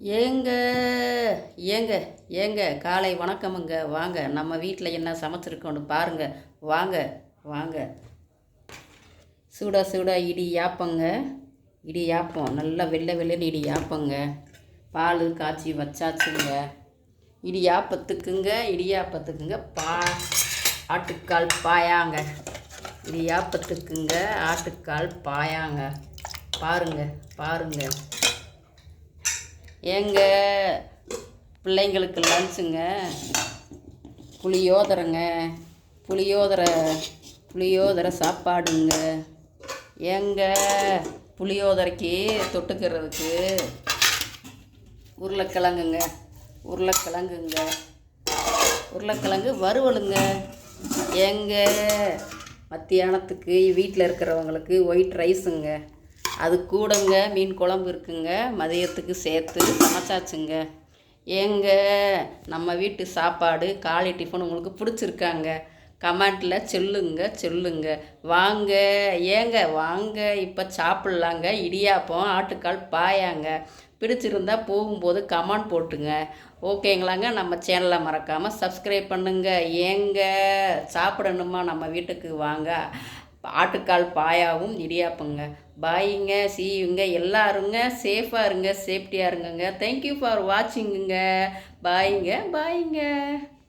ஏங்க ஏங்க ஏங்க காலை வணக்கமுங்க. வாங்க நம்ம வீட்டில் என்ன சமைச்சிருக்கோன்னு பாருங்க. வாங்க வாங்க. சூடா சூடா இடி யாப்பங்க. இடி யாப்பம் நல்லா வெள்ளை வெள்ளைன்னு இடி யாப்பங்க. பால் காய்ச்சி வச்சாச்சுங்க. இடி யாப்பத்துக்குங்க இடியாப்பத்துக்குங்க பா ஆட்டுக்கால் பாயாங்க. இடி யாப்பத்துக்குங்க ஆட்டுக்கால் பாயாங்க. பாருங்க பாருங்க. எங்கள் பிள்ளைங்களுக்கு லஞ்சுங்க புளியோதரைங்க புளியோதரை புளியோதரை சாப்பாடுங்க. எங்கள் புளியோதரைக்கு தொட்டுக்கிறதுக்கு உருளைக்கிழங்குங்க உருளைக்கிழங்குங்க. உருளைக்கிழங்கு வறுவலுங்க. எங்கள் மத்தியானத்துக்கு வீட்டில் இருக்கிறவங்களுக்கு ஒயிட் ரைஸுங்க அது கூடங்க மீன் குழம்பு இருக்குங்க மதியத்துக்கு சேர்த்து சமைச்சாச்சுங்க. ஏங்க நம்ம வீட்டு சாப்பாடு காலை டிஃபன் உங்களுக்கு பிடிச்சிருக்காங்க. கமெண்ட்டில் சொல்லுங்க சொல்லுங்க. வாங்க ஏங்க வாங்க இப்போ சாப்பிட்லாங்க. இடியாப்பம் ஆட்டுக்கால் பாயாங்க. பிடிச்சிருந்தா போகும்போது கமெண்ட் போட்டுங்க. ஓகேங்களாங்க நம்ம சேனலை மறக்காமல் சப்ஸ்கிரைப் பண்ணுங்க. ஏங்க சாப்பிடணுமா நம்ம வீட்டுக்கு? வாங்க. ஆட்டுக்கால் பாயாவும் இடியாப்பங்க. பாய்ங்க சீயுங்க எல்லாருங்க சேஃபாக இருங்க சேஃப்டியாக இருங்கங்க. தேங்க்யூ ஃபார் வாட்சிங்குங்க பாய்ங்க பாய்ங்க